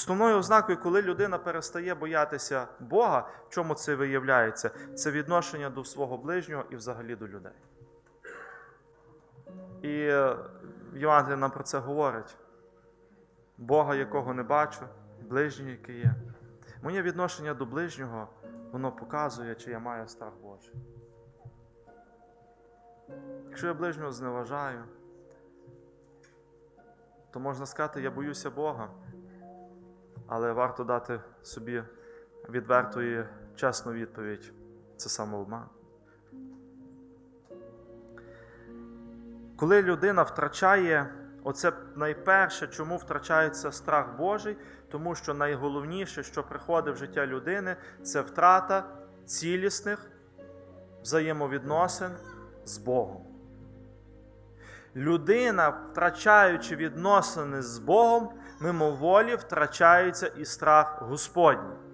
Основною ознакою, коли людина перестає боятися Бога, в чому це виявляється? Це відношення до свого ближнього і взагалі до людей. І е, Євангелія нам про це говорить. Бога, якого не бачу, ближній, який є. Моє відношення до ближнього, воно показує, чи я маю страх Божий. Якщо я ближнього зневажаю, то можна сказати, я боюся Бога, але варто дати собі відверту і чесну відповідь. Це самообман. Коли людина втрачає, оце найперше, чому втрачається страх Божий, тому що найголовніше, що приходить в життя людини, це втрата цілісних взаємовідносин з Богом. Людина, втрачаючи відносини з Богом, мимоволі втрачається і страх Господній.